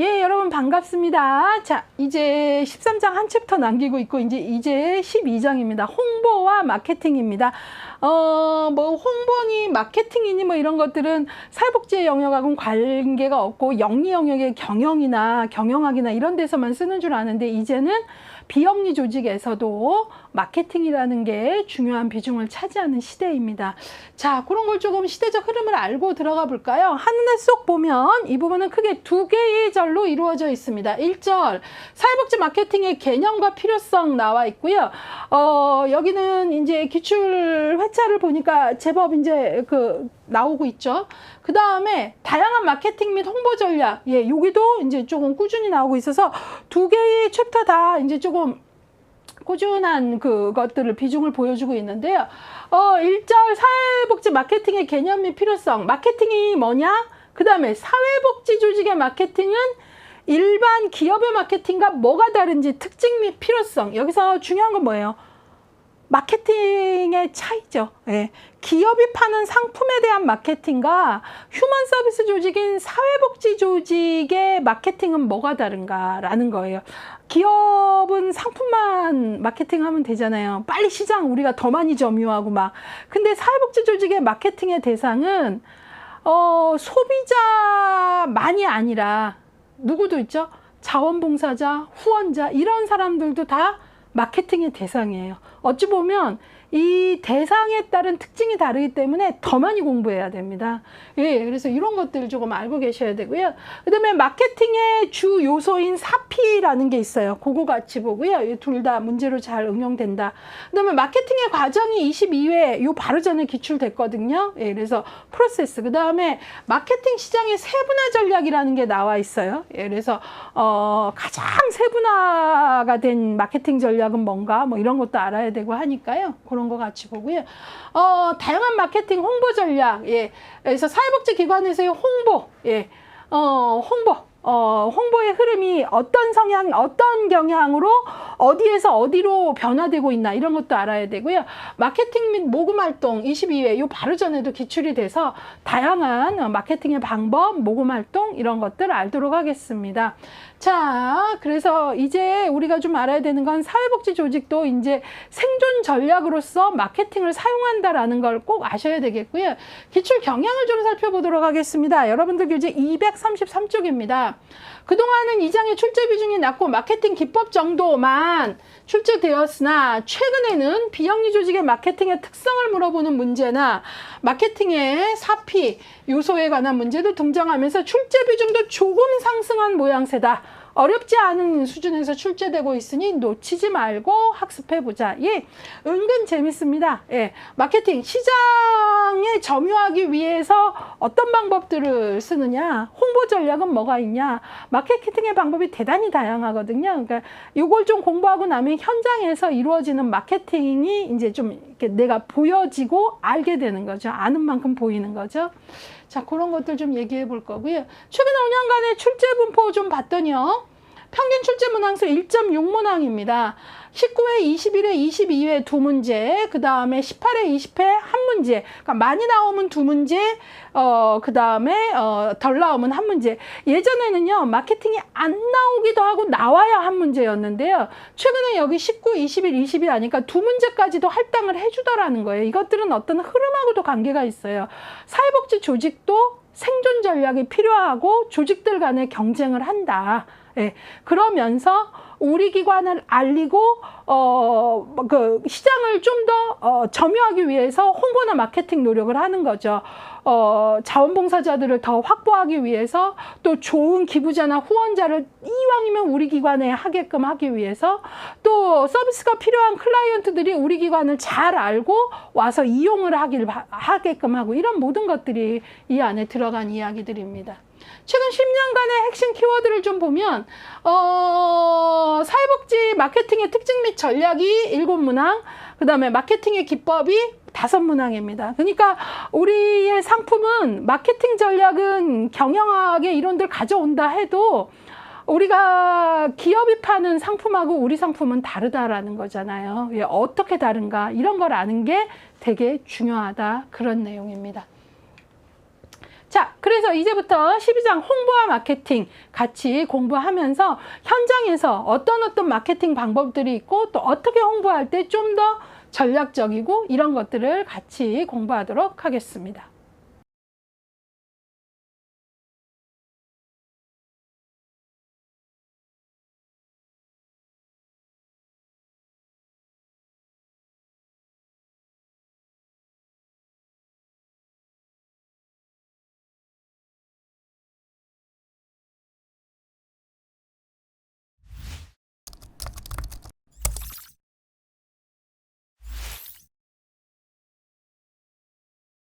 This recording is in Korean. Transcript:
예, 여러분 반갑습니다. 자, 이제 13장 한 챕터 남기고 있고 이제 이제 12장입니다. 홍보와 마케팅입니다. 어, 뭐 홍보니 마케팅이니 뭐 이런 것들은 사회복지의 영역하고는 관계가 없고 영리 영역의 경영이나 경영학이나 이런 데서만 쓰는 줄 아는데 이제는 비영리 조직에서도 마케팅이라는 게 중요한 비중을 차지하는 시대입니다. 자, 그런 걸 조금 시대적 흐름을 알고 들어가 볼까요? 한눈에 쏙 보면 이 부분은 크게 두 개의 절로 이루어져 있습니다. 1절, 사회복지 마케팅의 개념과 필요성 나와 있고요. 어, 여기는 이제 기출 회차를 보니까 제법 이제 그 나오고 있죠. 그 다음에 다양한 마케팅 및 홍보 전략. 예, 여기도 이제 조금 꾸준히 나오고 있어서 두 개의 챕터 다 이제 조금 꾸준한 그것들을 비중을 보여주고 있는데요. 어, 일절 사회복지 마케팅의 개념 및 필요성. 마케팅이 뭐냐? 그 다음에 사회복지 조직의 마케팅은 일반 기업의 마케팅과 뭐가 다른지 특징 및 필요성. 여기서 중요한 건 뭐예요? 마케팅 의 차이죠. 예. 기업이 파는 상품에 대한 마케팅과 휴먼 서비스 조직인 사회복지 조직의 마케팅은 뭐가 다른가라는 거예요. 기업은 상품만 마케팅하면 되잖아요. 빨리 시장 우리가 더 많이 점유하고 막. 근데 사회복지 조직의 마케팅의 대상은 어, 소비자만이 아니라 누구도 있죠? 자원봉사자, 후원자 이런 사람들도 다 마케팅의 대상이에요. 어찌 보면 이 대상에 따른 특징이 다르기 때문에 더 많이 공부해야 됩니다. 예, 그래서 이런 것들을 조금 알고 계셔야 되고요. 그 다음에 마케팅의 주 요소인 사피라는 게 있어요. 그거 같이 보고요. 둘 다 문제로 잘 응용된다. 그 다음에 마케팅의 과정이 22회, 요 바로 전에 기출됐거든요. 예, 그래서 프로세스. 그 다음에 마케팅 시장의 세분화 전략이라는 게 나와 있어요. 예, 그래서, 어, 가장 세분화가 된 마케팅 전략은 뭔가 뭐 이런 것도 알아야 되고 하니까요. 그런 거 같이 보고요. 어, 다양한 마케팅 홍보 전략, 예. 그래서 사회복지 기관에서의 홍보, 예. 어, 홍보. 어, 홍보의 흐름이 어떤 성향, 어떤 경향으로 어디에서 어디로 변화되고 있나 이런 것도 알아야 되고요. 마케팅 및 모금 활동 22회 요 바로 전에도 기출이 돼서 다양한 마케팅의 방법, 모금 활동 이런 것들 알도록 하겠습니다. 자, 그래서 이제 우리가 좀 알아야 되는 건 사회복지 조직도 이제 생존 전략으로서 마케팅을 사용한다라는 걸 꼭 아셔야 되겠고요. 기출 경향을 좀 살펴보도록 하겠습니다. 여러분들 교재 233쪽입니다. 그동안은 이 장의 출제 비중이 낮고 마케팅 기법 정도만 출제되었으나 최근에는 비영리 조직의 마케팅의 특성을 물어보는 문제나 마케팅의 사피 요소에 관한 문제도 등장하면서 출제 비중도 조금 상승한 모양새다. 어렵지 않은 수준에서 출제되고 있으니 놓치지 말고 학습해 보자. 예, 은근 재밌습니다. 예, 마케팅 시장에 점유하기 위해서 어떤 방법들을 쓰느냐, 홍보 전략은 뭐가 있냐, 마케팅의 방법이 대단히 다양하거든요. 그러니까 이걸 좀 공부하고 나면 현장에서 이루어지는 마케팅이 이제 좀 이렇게 내가 보여지고 알게 되는 거죠. 아는 만큼 보이는 거죠. 자, 그런 것들 좀 얘기해 볼 거고요. 최근 5년간의 출제 분포 좀 봤더니요. 평균 출제 문항수 1.6문항입니다. 19회, 21회, 22회 두 문제, 그 다음에 18회, 20회 한 문제. 그러니까 많이 나오면 두 문제, 어, 그 다음에 어, 덜 나오면 한 문제. 예전에는요, 마케팅이 안 나오기도 하고 나와야 한 문제였는데요. 최근에 여기 19, 21, 20이 하니까 두 문제까지도 할당을 해주더라는 거예요. 이것들은 어떤 흐름하고도 관계가 있어요. 사회복지 조직도 생존 전략이 필요하고 조직들 간의 경쟁을 한다. 예. 그러면서 우리 기관을 알리고 어 그 시장을 좀더 어, 점유하기 위해서 홍보나 마케팅 노력을 하는 거죠. 어 자원봉사자들을 더 확보하기 위해서 또 좋은 기부자나 후원자를 이왕이면 우리 기관에 하게끔 하기 위해서 또 서비스가 필요한 클라이언트들이 우리 기관을 잘 알고 와서 이용을 하길 하게끔 하고 이런 모든 것들이 이 안에 들어간 이야기들입니다. 최근 10년간의 핵심 키워드를 좀 보면 어, 사회복지 마케팅의 특징 및 전략이 일곱 문항, 그 다음에 마케팅의 기법이 다섯 문항입니다. 그러니까 우리의 상품은 마케팅 전략은 경영학의 이론들 가져온다 해도 우리가 기업이 파는 상품하고 우리 상품은 다르다라는 거잖아요. 예, 어떻게 다른가 이런 걸 아는 게 되게 중요하다 그런 내용입니다. 자, 그래서 이제부터 12장 홍보와 마케팅 같이 공부하면서 현장에서 어떤 어떤 마케팅 방법들이 있고 또 어떻게 홍보할 때 좀더 전략적이고 이런 것들을 같이 공부하도록 하겠습니다.